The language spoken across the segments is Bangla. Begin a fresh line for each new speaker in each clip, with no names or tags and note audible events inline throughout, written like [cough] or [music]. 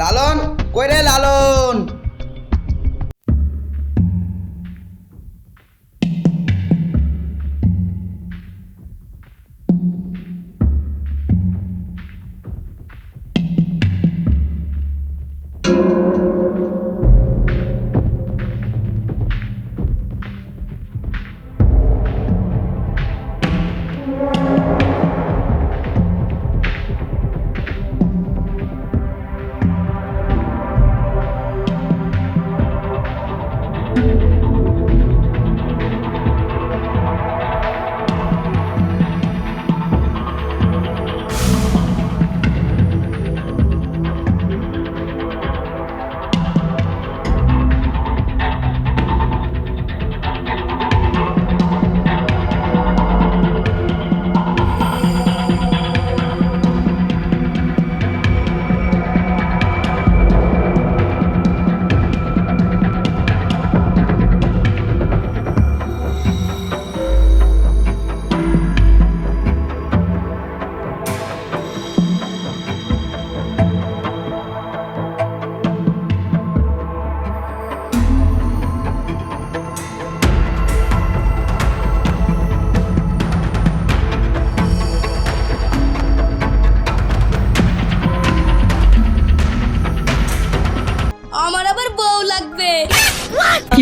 ¡El alón!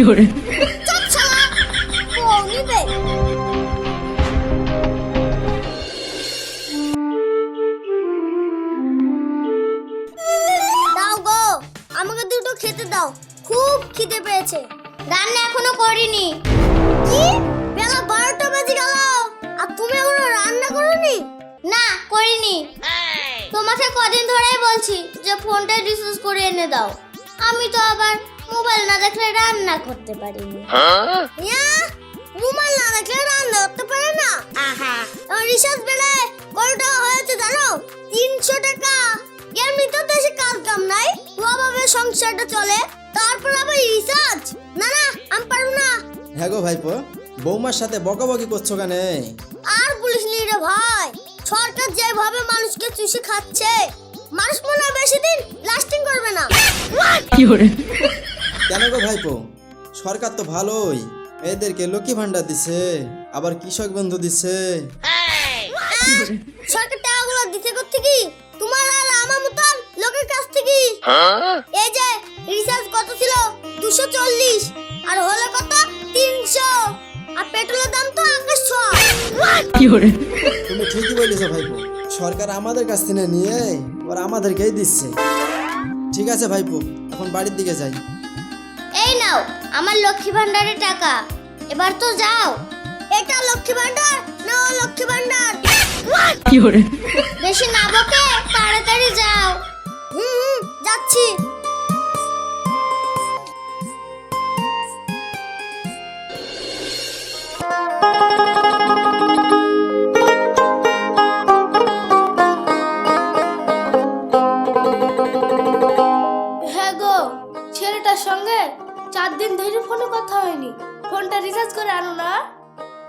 বউ দাও গো, আমাকে খেতে দাও। খুব খিদে পেয়েছে। রান্না এখনও করিনি। আর তুমি রান্না না, করিনি। তোমাকে কদিন ধরেই বলছি যে ফোনটা রিচার্জ করে এনে দাও। আমি তো আবার মোবাইল না দেখলে রান্না করতে পারিনি ইয়া, মোবাইল না দেখলে রান্না করতে পারে না। আমার রিচার্জ বেলে কত হয়েছে জানো? তিনশো টাকা। এমনিতে দেশে কাজ কাম নাই অভাবে সংসারটা চলে। তারপর আবার রিচার্জ না না আমি পারব না।
হ্যাঁ গো ভাইপো বৌমার সাথে বকাবকি করছ কেনে?
আর বলিস নি রে ভাই সরকার যেভাবে মানুষকে চুষে খাচ্ছে মানুষ মনে হয় বেশি দিন লাস্টিং করবে না।
কেন গো ভাইপো? সরকার তো ভালোই। এদেরকে লক্ষ্মী ভান্ডার দিছে আবার কৃষক বন্ধু দিছে। [laughs]
সরকার টাকাগুলো দিতে করতে কি তোমার আর আমার মতন লোকের কাছ থেকে? এই যে রিচার্জ কত ছিল? দুশো চল্লিশ। আর হলো কত? তিনশো। আর পেট্রোলের দাম তো আকাশ ছোঁয়া।
তুমি ঠিকই বলেছ ভাইপো। সরকার আমাদের কাছ থেকে নিয়ে ওরা আমাদেরকেই দিচ্ছে। ঠিক আছে ভাইপো এখন বাড়ির দিকে যাই।
এই নাও আমার লক্ষ্মী ভান্ডারের টাকা। এবার তো যাও। এটা লক্ষ্মী ভান্ডার না ও লক্ষ্মী ভান্ডার কি বেশি না বকে তাড়াতাড়ি যাও। হুম হুম, যাচ্ছি।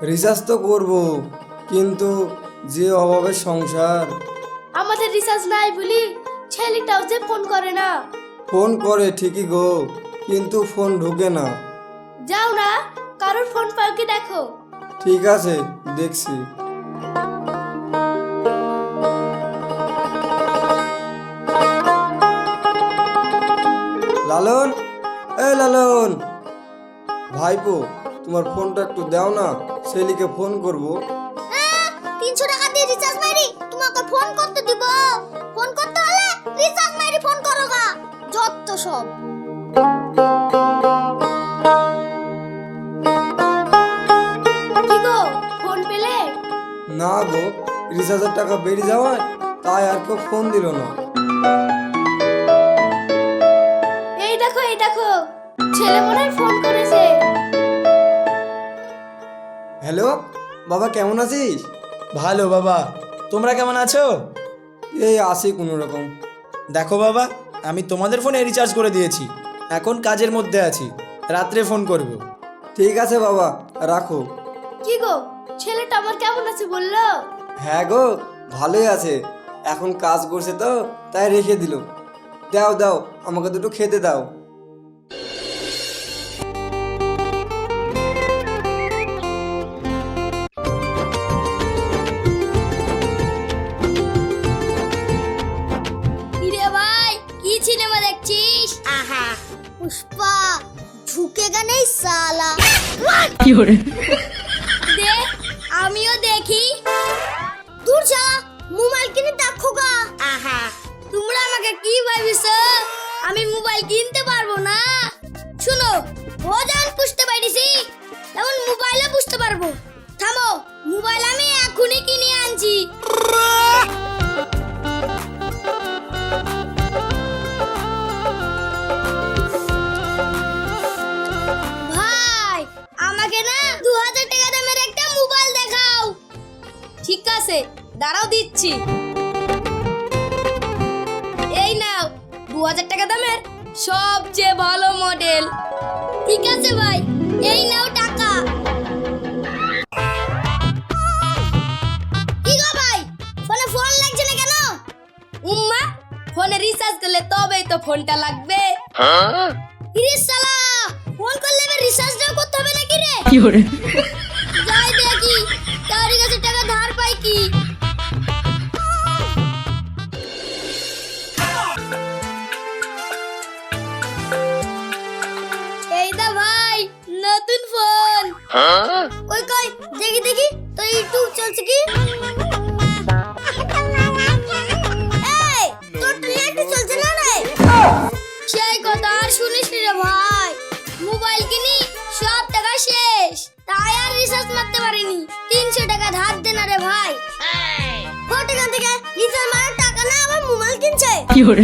রিচার্জ
তো করব কিন্তু যে অভাবের সংসার।
আমাদের রিচার্জ নাই বলি ছেলেটাও যে ফোন করে না।
ফোন করে ঠিকই গো কিন্তু ফোন ঢোকে না।
যাও না কারোর ফোন পাও কি দেখো।
ঠিক আছে দেখছি। লালন এ লালন। ভাইপো। তোমার ফোনটা একটু দাও না সেলিকে ফোন করব।
তিনশো টাকা দিয়ে রিচার্জ মারি তোমাকে ফোন করতে দিব। ফোন করতে হলে রিচার্জ মারি ফোন করো গা। যত সব।
কি গো ফোন পেলে?
না গো রিচার্জের টাকা বেরিয়ে যাওয়ায় তাই আর কেউ ফোন দিল না।
এই দেখো এই দেখো। ছেলে মনে হয় ফোন করেছে।
হ্যালো বাবা কেমন আছিস?
ভালো বাবা তোমরা কেমন আছো?
এই আসি কোনো রকম।
দেখো বাবা আমি তোমাদের ফোনে রিচার্জ করে দিয়েছি। এখন কাজের মধ্যে আছি রাত্রে ফোন করব।
ঠিক আছে বাবা রাখো।
কি গো ছেলেটা আমার কেমন আছে বলল?
হ্যাঁ গো ভালোই আছে। এখন কাজ করছে তো তাই রেখে দিল। দাও দাও আমাকে দুটো খেতে দাও।
দে আমিও দেখি। দূর যা মোবাইল কিনে দেখো গা। আহা। তোমরা আমাকে কি ভাবিস আমি মোবাইল কিনতে পারব না। শুনো ও যেমন বুঝতে পারিছি তেমন মোবাইলে বুঝতে পারব। থামো মোবাইল আমি এখনই কিনে আনছি। দাঁড়াও দিচ্ছি। এই নাও দু হাজার টাকা দামের সবচেয়ে ভালো মডেল। ঠিক আছে ভাই এই নাও টাকা। কি গো ভাই ফোনে ফোন লাগছে না কেন? উম্মা ফোনে রিচার্জ করলে তবেই তো ফোনটা লাগবে। ইরে শালা ফোন করলে এবার রিচার্জটাও করতে হবে নাকি রে? যাই ফোন কই কই দেখি দেখি তোর ইউটিউব চলছে কি? এই তোর তো নেট চলছে না রে? সেই কথা আর শুনিস রে ভাই। মোবাইল কিনি সব টাকা শেষ। তাই আর রিচার্জ মারতে পারিনি। তিনশো টাকা ধার দে না রে ভাই। টাকা থেকে রিচার্জ মারার টাকা না আবার মোবাইল কিনছে? শোন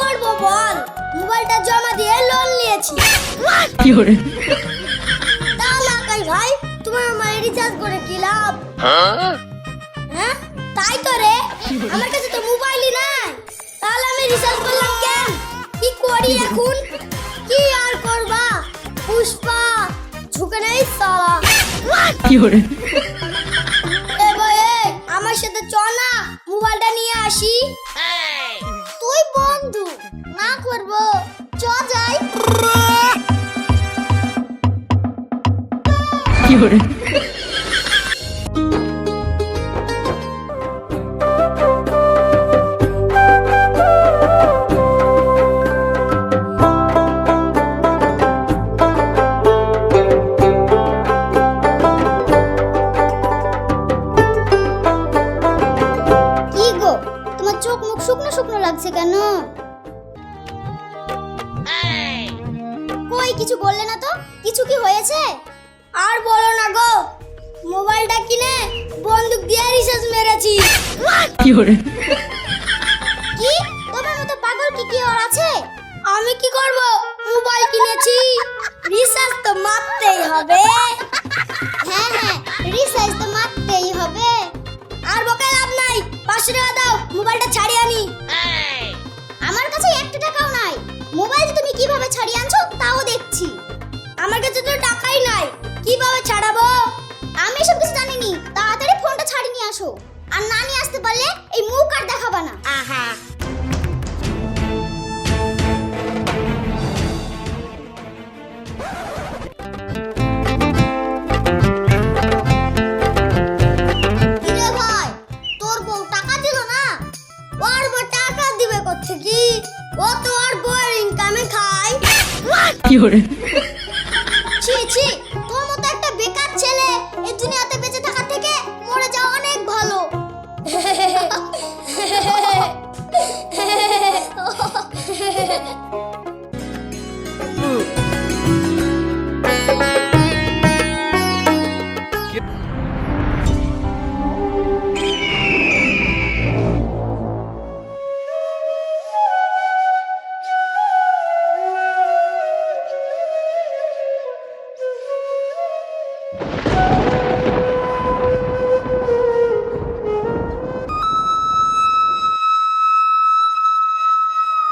করব বল? মোবাইলটা জমা দিয়ে লোন নিয়েছি। তাহলে আকাশ ভাই তোমার মোবাইলে রিচার্জ করে কি লাভ? হ্যাঁ? তাই তো রে আমার কাছে তো মোবাইলই নাই। তাহলে আমি রিচার্জ করলাম কেন? কি করি এখন? কি আর করবা? পুষ্পা ঝুঁকে নেই সালা। ভাই এই, আমার সাথে চ না মোবাইলটা নিয়ে আসি। তুই বন্ধু না করব। চ যাই। কি কই কিছু বললে না তো? কিছু কি হয়েছে? আর বলো না গো। মোবাইলটা কিনে বন্দুক দিয়ে রিচার্জ মেরেছি। কি তোমার মতো পাগল কি কি আর আছে? আমি কি করব? মোবাইল কিনেছি। রিচার্জ তো মারতেই হবে। হ্যাঁ হ্যাঁ রিচার্জ তো মারতেই টাকাই নাই। কীভাবে ছাড়াবো? আমি এসব কিছু জানি নি তাড়াতাড়ি ফোনটা ছাড়িয়ে নিয়ে আসো। আর না নিয়ে আসতে পারলে এই মুখ আর দেখাবা না। আহা। কিরে